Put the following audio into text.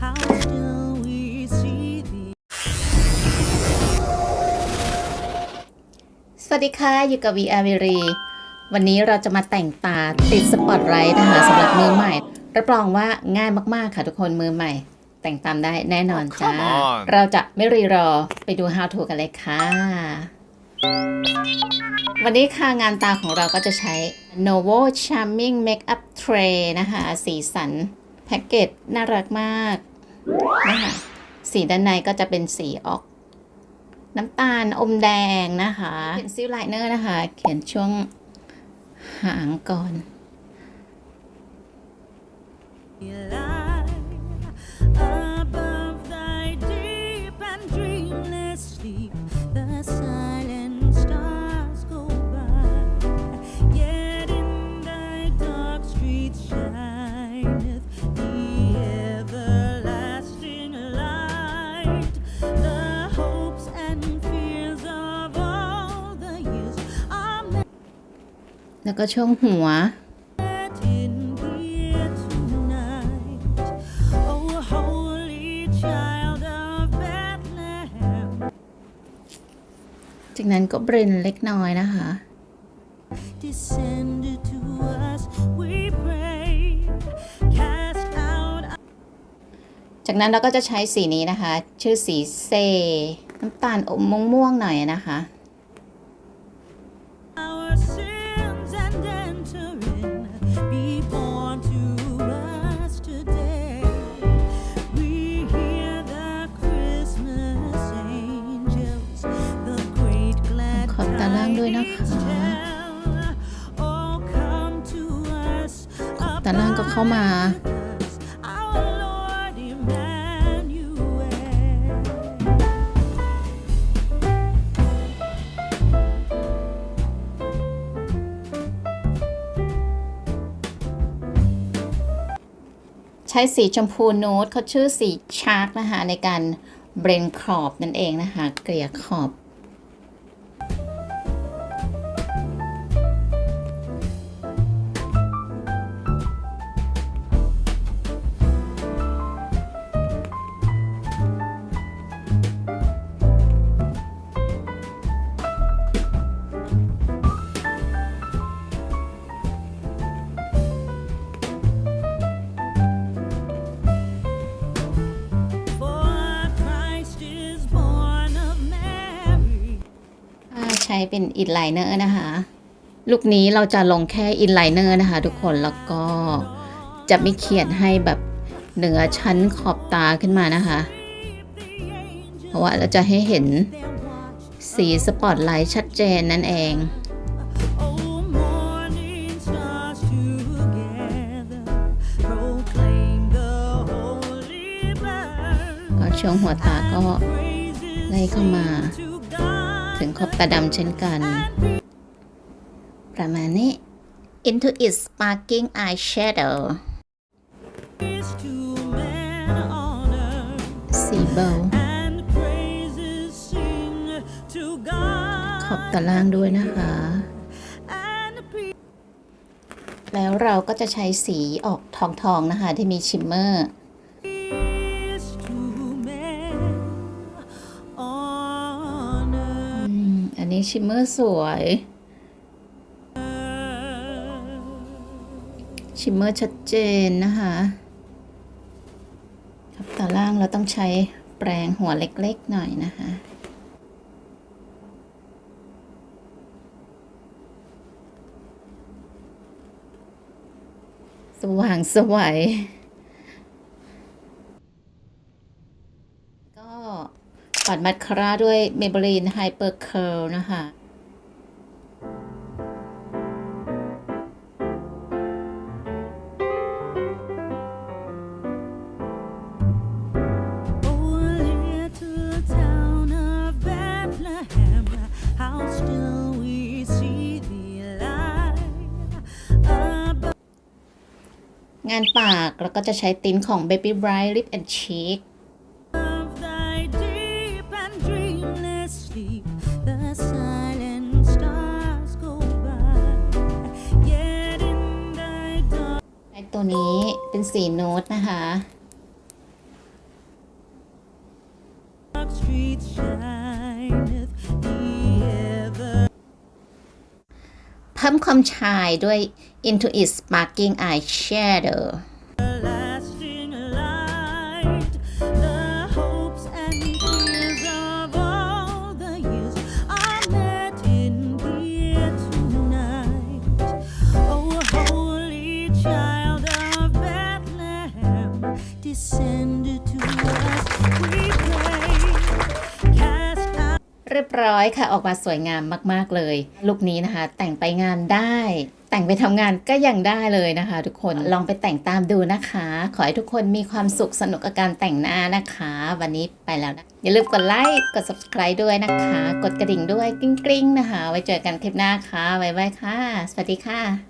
สวัสดีค่ะ อยู่กับ VR วิรีวันนี้เราจะมาแต่งตาติดสปอตไลท์นะคะสำหรับมือใหม่ รับรองว่าง่ายมากๆค่ะทุกคนมือใหม่ แต่งตามได้แน่นอนจ้า come on เราจะไม่รีรอไปดู how to กันเลยค่ะ วันนี้ค่ะงานตาของเราก็จะใช้ Novo Charming Makeup Tray นะคะ สีสันแพ็กเกจน่ารักมาก นะคะสีด้านในก็จะเป็นสีออก น้ำตาลอมแดงนะคะ เขียนซิลไลเนอร์นะคะ เขียนช่วงหางก่อน แล้วก็ช่วงหัว จากนั้นก็เบรนเล็กน้อยนะคะ จากนั้นเราก็จะใช้สีนี้นะคะ ชื่อสีเซ น้ำตาลอมม่วงๆหน่อยนะคะ ขอบตาล่างด้วยนะคะ tidings tell. Oh, come to us, ตาล่างก็เข้ามาใช้สีชมพูนูดเขาชื่อสีชาร์กนะคะ ในการเบรนขอบนั่นเองนะคะ เกลี่ยขอบ ช้เป็นอินไลเนอร์นะคะ ลูกนี้เราจะลงแค่อินไลเนอร์นะคะ ทุกคนแล้วก็จะไม่เขียนให้แบบเหนือชั้นขอบตาขึ้นมานะคะ เพราะว่าเราจะให้เห็นสีสปอตไลท์ชัดเจนนั่นเองช่วงหัวตาก็ไล่เข้ามา ถึงขอบตาดำเช่นกัน ประมาณนี้ into its sparkling eyeshadow สีเบา ขอบตาล่างด้วยนะคะ แล้วเราก็จะใช้สีออกทองๆนะคะ ที่มีชิมเมอร์ ชิมเมอร์สวย ชิมเมอร์ชัดเจนนะคะครับตาล่างเราต้องใช้แปรงหัวเล็กๆหน่อยนะคะสว่างสวัย ก็ ปัดมัดคาร่าด้วย Maybelline Hyper Curl นะคะ Oh, little town of Bethlehem, how still we see the light above งานปากเราก็จะใช้ติ้นของ Baby Bright Lip and Cheek วนี้เป็นสีโน้ตนะคะเพิ่มความชายด้วย into its sparking Eyeshadow รียบร้อยค่ะ ออกมาสวยงามมาก ๆ เลย ลุคนี้นะคะ แต่งไปงานได้ แต่งไปทำงานก็ยังได้เลยนะคะ ทุกคนลองไปแต่งตามดูนะคะ ขอให้ทุกคนมีความสุขสนุกกับการแต่งหน้านะคะ วันนี้ไปแล้วนะ อย่าลืมกดไลค์กด subscribe ด้วยนะคะ กดกระดิ่งด้วยกริ๊งๆนะคะ ไว้เจอกันคลิปหน้าค่ะบ๊ายบายค่ะ สวัสดีค่ะ